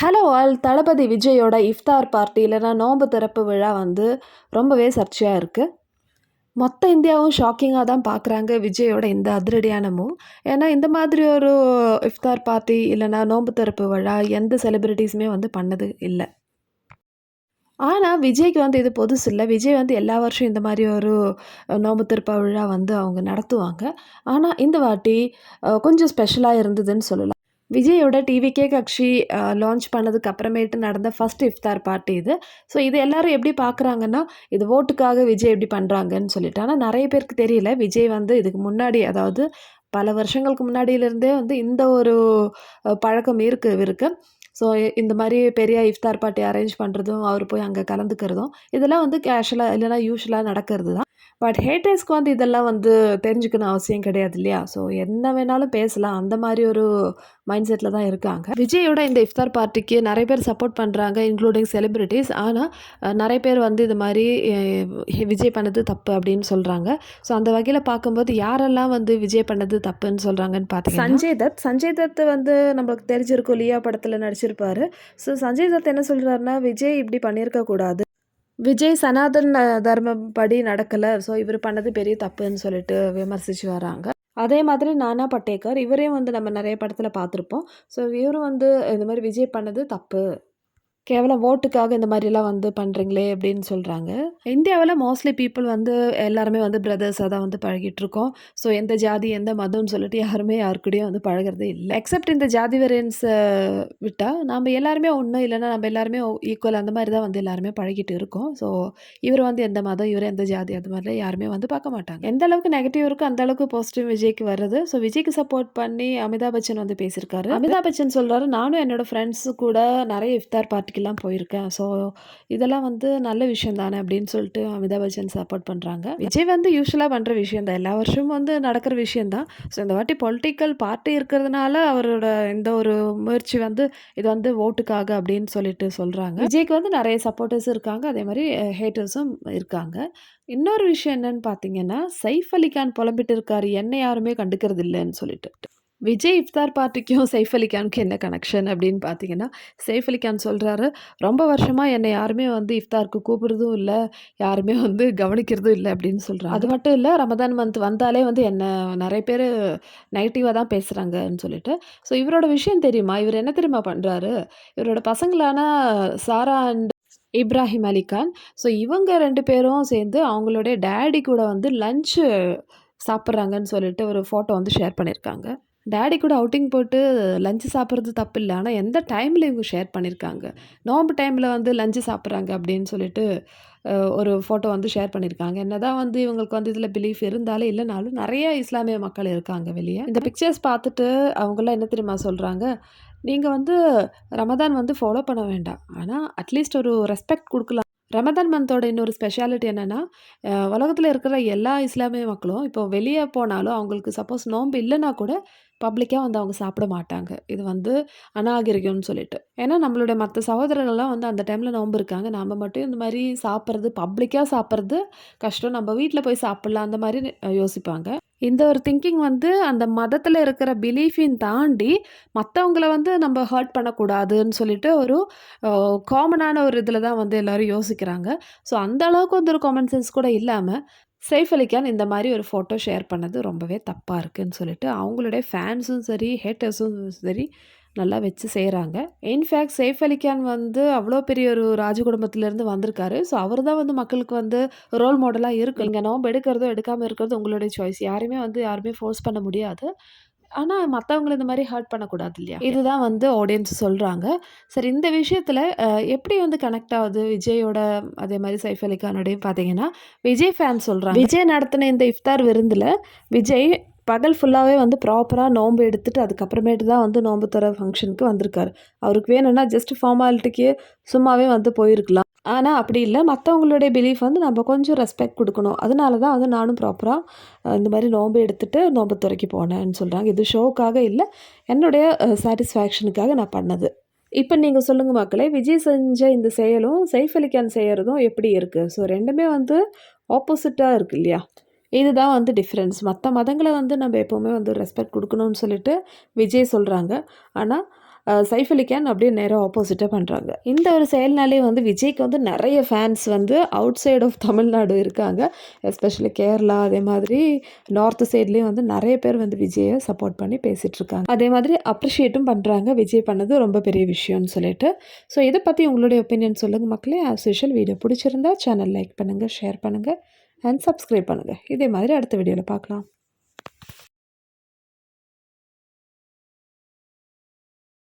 Hello all. தளபதி விஜயோட இஃப்தார் party இல்லைனா நோன்பு திறப்பு விழா வந்து ரொம்பவே சர்ச்சையாக இருக்குது மொத்த இந்தியாவும் ஷாக்கிங்காக தான் பார்க்குறாங்க விஜயோட இந்த அதிரடியான மூவ் ஏன்னா இந்த மாதிரி ஒரு இஃப்தார் பார்ட்டி இல்லைனா நோன்பு திறப்பு விழா எந்த செலிப்ரிட்டிஸுமே வந்து பண்ணது இல்லை. ஆனால் விஜய்க்கு வந்து இது புதுசு இல்லை. விஜய் வந்து எல்லா வருஷம் இந்த மாதிரி ஒரு நோம்பு திருப்ப விழா வந்து அவங்க நடத்துவாங்க. ஆனால் இந்த வாட்டி கொஞ்சம் ஸ்பெஷலாக இருந்ததுன்னு சொல்லலாம். விஜயோட டிவிகே கட்சி லான்ச் பண்ணதுக்கு அப்புறமேட்டு நடந்த ஃபஸ்ட் இஃப்தார் பார்ட்டி இது. ஸோ இது எல்லாரும் எப்படி பார்க்குறாங்கன்னா இது ஓட்டுக்காக விஜய் எப்படி பண்ணுறாங்கன்னு சொல்லிட்டு. ஆனால் நிறைய பேருக்கு தெரியல. விஜய் வந்து இதுக்கு முன்னாடி அதாவது பல வருஷங்களுக்கு முன்னாடியிலேருந்தே வந்து இந்த ஒரு பழக்கம் இருக்கு இவருக்கு. ஸோ இந்த மாதிரி பெரிய இஃப்தார் பார்ட்டி அரேஞ்ச் பண்ணுறதும் அவர் போய் அங்கே கலந்துக்கிறதும் இதெல்லாம் வந்து கேஷுவலாக இல்லைனா யூஸ்வலாக நடக்கிறது தான் பட் ஹேட்டர்ஸ்க்கு வந்து இதெல்லாம் வந்து தெரிஞ்சுக்கணும் அவசியம் கிடையாது இல்லையா? ஸோ என்ன வேணாலும் பேசலாம். அந்த மாதிரி ஒரு மைண்ட் செட்டில் தான் இருக்காங்க. விஜயோட இந்த இஃப்தார் பார்ட்டிக்கு நிறைய பேர் சப்போர்ட் பண்ணுறாங்க இன்க்ளூடிங் செலிப்ரிட்டிஸ் ஆனால் நிறைய பேர் வந்து இது மாதிரி விஜய் பண்ணது தப்பு அப்படின்னு சொல்கிறாங்க ஸோ அந்த வகையில் பார்க்கும்போது யாரெல்லாம் வந்து விஜய் பண்ணது தப்புன்னு சொல்கிறாங்கன்னு பார்த்தீங்கன்னா சஞ்சய் தத். சஞ்சய் தத் வந்து நம்மளுக்கு தெரிஞ்சிருக்கும். லியா படத்தில் நடிச்சிருப்பாரு. ஸோ சஞ்சய் தத் என்ன சொல்கிறாருன்னா விஜய் இப்படி பண்ணியிருக்க கூடாது விஜய் சனாதன் தர்மம் படி நடக்கலை. ஸோ இவர் பண்ணது பெரிய தப்புன்னு சொல்லிட்டு விமர்சித்து வராங்க. அதே மாதிரி நானா பட்டேக்கர் இவரையும் வந்து நம்ம நிறைய படத்தில் பார்த்துருப்போம். ஸோ இவரும் வந்து இந்த மாதிரி விஜய் பண்ணது தப்பு. கேவலம் ஓட்டுக்காக இந்த மாதிரிலாம் வந்து பண்ணுறீங்களே அப்படின்னு சொல்கிறாங்க இந்தியாவில் மோஸ்ட்லி பீப்புள் வந்து எல்லாருமே வந்து பிரதர்ஸாக தான் வந்து பழகிட்டு இருக்கோம் ஸோ எந்த ஜாதி எந்த மதம்னு சொல்லிட்டு யாருமே யாருக்கூடயும் வந்து பழகிறது இல்லை. எக்ஸப்ட் இந்த ஜாதி வேரியன்ஸை விட்டால் நம்ம எல்லாருமே ஒன்று இல்லைன்னா நம்ம எல்லாருமே ஈக்குவல் அந்த மாதிரி தான் வந்து எல்லாருமே பழகிட்டு இருக்கோம். ஸோ இவர் வந்து எந்த மதம் இவர் எந்த ஜாதி அது மாதிரிலாம் யாருமே வந்து பார்க்க மாட்டாங்க. எந்த அளவுக்கு நெகட்டிவ் இருக்கோ அந்த அளவுக்கு பாசிட்டிவ் விஜய்க்கு வருது ஸோ விஜய்க்கு சப்போர்ட் பண்ணி அமிதாப் பச்சன் வந்து பேசியிருக்காரு. அமிதாப் பச்சன் சொல்கிறாரு நானும் என்னோட ஃப்ரெண்ட்ஸு கூட நிறைய இஃப்தார் வேலைக்கெல்லாம் போயிருக்கேன். ஸோ இதெல்லாம் வந்து நல்ல விஷயம் தானே அப்படின்னு சொல்லிட்டு அமிதாப் பச்சன் சப்போர்ட் பண்ணுறாங்க விஜய் வந்து யூஸ்வலாக பண்ணுற விஷயம் தான். எல்லா வருஷமும் வந்து நடக்கிற விஷயம் தான். ஸோ இந்த வாட்டி பொலிட்டிக்கல் பார்ட்டி இருக்கிறதுனால அவரோட இந்த ஒரு முயற்சி வந்து இது வந்து ஓட்டுக்காக அப்படின்னு சொல்லிட்டு சொல்கிறாங்க விஜய்க்கு வந்து நிறைய சப்போர்ட்டர்ஸ் இருக்காங்க. அதே மாதிரி ஹேட்டர்ஸும் இருக்காங்க. இன்னொரு விஷயம் என்னன்னு பார்த்தீங்கன்னா சைஃப் அலிகான் புலம்பிட்டு இருக்காரு. என்ன யாருமே கண்டுக்கிறது இல்லைன்னு சொல்லிட்டு. விஜய் இஃப்தார் பார்ட்டிக்கும் சைஃப் அலி கானுக்கும் என்ன கனெக்ஷன் அப்படின்னு பார்த்தீங்கன்னா சைஃப் அலி கான் சொல்கிறாரு ரொம்ப வருஷமாக என்னை யாருமே வந்து இஃப்தாருக்கு கூப்பிடுறதும் இல்லை யாருமே வந்து கவனிக்கிறதும் இல்லை அப்படின்னு சொல்கிறாங்க அது மட்டும் இல்லை ரமதான் மந்த் வந்தாலே வந்து என்ன நிறைய பேர் நெகட்டிவாக தான் பேசுகிறாங்கன்னு சொல்லிட்டு. ஸோ இவரோட விஷயம் தெரியுமா? இவர் என்ன தெரியுமா பண்ணுறாரு இவரோட பசங்களான சாரா அண்ட் இப்ராஹிம் அலிகான். ஸோ இவங்க ரெண்டு பேரும் சேர்ந்து அவங்களுடைய டேடி கூட வந்து லஞ்சு சாப்பிட்றாங்கன்னு சொல்லிட்டு ஒரு ஃபோட்டோ வந்து ஷேர் பண்ணியிருக்காங்க. டேடி கூட அவுட்டிங் போட்டு லஞ்சு சாப்பிட்றது தப்பு இல்லை ஆனால் எந்த டைமில் இவங்க ஷேர் பண்ணியிருக்காங்க நோம்பு டைமில் வந்து லஞ்சு சாப்பிட்றாங்க அப்படின்னு சொல்லிட்டு ஒரு ஃபோட்டோ வந்து ஷேர் பண்ணியிருக்காங்க என்னதான் வந்து இவங்களுக்கு வந்து இதில் பிலீஃப் இருந்தாலும் இல்லைனாலும் நிறைய இஸ்லாமிய மக்கள் இருக்காங்க வெளியே. இந்த பிக்சர்ஸ் பார்த்துட்டு அவங்களாம் என்ன தெரியுமா சொல்கிறாங்க நீங்கள் வந்து ரமதான் வந்து ஃபாலோ பண்ண வேண்டாம். ஆனால் அட்லீஸ்ட் ஒரு ரெஸ்பெக்ட் கொடுக்கலாம். ரமதான் மந்தோட இன்னொரு ஸ்பெஷாலிட்டி என்னென்னா உலகத்தில் இருக்கிற எல்லா இஸ்லாமிய மக்களும் இப்போ வெளியே போனாலும் அவங்களுக்கு சப்போஸ் நோன்பு இல்லைன்னா கூட பப்ளிக்காக வந்து அவங்க சாப்பிட மாட்டாங்க. இது வந்து அநாகரிகம்னு சொல்லிட்டு. ஏன்னா நம்மளுடைய மற்ற சகோதரர்கள்லாம் வந்து அந்த டைமில் நோன்பு இருக்காங்க. நம்ம மட்டும் இந்த மாதிரி சாப்பிட்றது பப்ளிக்காக சாப்பிட்றது கஷ்டம். நம்ம வீட்டில் போய் சாப்பிட்லாம். அந்த மாதிரி யோசிப்பாங்க. இந்த ஒரு திங்கிங் வந்து அந்த மதத்தில் இருக்கிற பிலீஃபையும் தாண்டி மற்றவங்கள வந்து நம்ம ஹர்ட் பண்ணக்கூடாதுன்னு சொல்லிட்டு ஒரு காமனான ஒரு இதில் தான் வந்து எல்லோரும் யோசிக்கிறாங்க. ஸோ அந்த அளவுக்கு வந்து ஒரு காமன் சென்ஸ் கூட இல்லாமல் சைஃப் அலிகான் இந்த மாதிரி ஒரு ஃபோட்டோ ஷேர் பண்ணது ரொம்பவே தப்பாக இருக்குதுன்னு சொல்லிட்டு அவங்களுடைய ஃபேன்ஸும் சரி ஹேட்டர்ஸும் சரி நல்லா வச்சு செய்கிறாங்க இன்ஃபேக்ட் சைஃப் அலி கான் வந்து அவ்வளோ பெரிய ஒரு ராஜ குடும்பத்திலேருந்து வந்திருக்காரு. ஸோ அவர் தான் வந்து மக்களுக்கு வந்து ரோல் மாடலாக இருக்கு. நீங்கள் நோம்பு எடுக்கிறதோ எடுக்காமல் இருக்கிறதோ உங்களுடைய சாய்ஸ் யாருமே வந்து யாருமே ஃபோர்ஸ் பண்ண முடியாது. ஆனால் மற்றவங்கள இந்த மாதிரி ஹர்ட் பண்ணக்கூடாது இல்லையா? இதுதான் வந்து ஆடியன்ஸ் சொல்கிறாங்க சரி இந்த விஷயத்தில் எப்படி வந்து கனெக்ட் ஆகுது விஜயோட அதே மாதிரி சைஃப் அலி கானோடையும் பார்த்தீங்கன்னா விஜய் ஃபேன் சொல்கிறாங்க விஜய் நடத்தின இந்த இஃப்தார் விருந்தில் விஜய் பகல் ஃபுல்லாகவே வந்து ப்ராப்பராக நோன்பு எடுத்துட்டு அதுக்கப்புறமேட்டு தான் வந்து நோன்பு தர ஃபங்க்ஷனுக்கு வந்திருக்காரு. அவருக்கு வேணும்னா ஜஸ்ட் ஃபார்மாலிட்டிக்கே சும்மாவே வந்து போயிருக்கலாம். ஆனால் அப்படி இல்லை. மற்றவங்களுடைய பிலீஃப் வந்து நம்ம கொஞ்சம் ரெஸ்பெக்ட் கொடுக்கணும். அதனால தான் வந்து நானும் ப்ராப்பராக இந்த மாதிரி நோன்பு எடுத்துகிட்டு நோன்பு துறைக்கு போனேன்னு சொல்கிறாங்க இது ஷோக்காக இல்லை. என்னுடைய சாட்டிஸ்ஃபேக்ஷனுக்காக நான் பண்ணது. இப்போ நீங்கள் சொல்லுங்கள் மக்களே விஜய் செஞ்ச இந்த செயலும் சைஃப் அலிகான் செய்கிறதும் எப்படி இருக்குது ஸோ ரெண்டுமே வந்து ஆப்போசிட்டாக இருக்குது இல்லையா? இதுதான் வந்து டிஃப்ரென்ஸ் மற்ற மதங்களை வந்து நம்ம எப்போவுமே வந்து ரெஸ்பெக்ட் கொடுக்கணும்னு சொல்லிட்டு விஜய் சொல்கிறாங்க ஆனால் சைஃப் அலி அப்படியே நேராக ஆப்போசிட்டாக பண்ணுறாங்க இந்த ஒரு செயல்னாலே வந்து விஜய்க்கு வந்து நிறைய ஃபேன்ஸ் வந்து அவுட் சைட் ஆஃப் தமிழ்நாடு இருக்காங்க. எஸ்பெஷலி கேரளா அதே மாதிரி நார்த் சைட்லேயும் வந்து நிறைய பேர் வந்து விஜயை சப்போர்ட் பண்ணி பேசிகிட்டு இருக்காங்க அதே மாதிரி அப்ரிஷியேட்டும் பண்ணுறாங்க விஜய் பண்ணது ரொம்ப பெரிய விஷயம்னு சொல்லிட்டு. ஸோ இதை பற்றி உங்களுடைய ஒப்பீனியன் சொல்லுங்கள் மக்களே. ஆஸ் யூஷுவல் வீடியோ பிடிச்சிருந்தா சேனல் லைக் பண்ணுங்கள் ஷேர் பண்ணுங்கள் அண்ட் சப்ஸ்கிரைப் பண்ணுங்கள் இதே மாதிரி அடுத்த வீடியோவில் பார்க்கலாம்.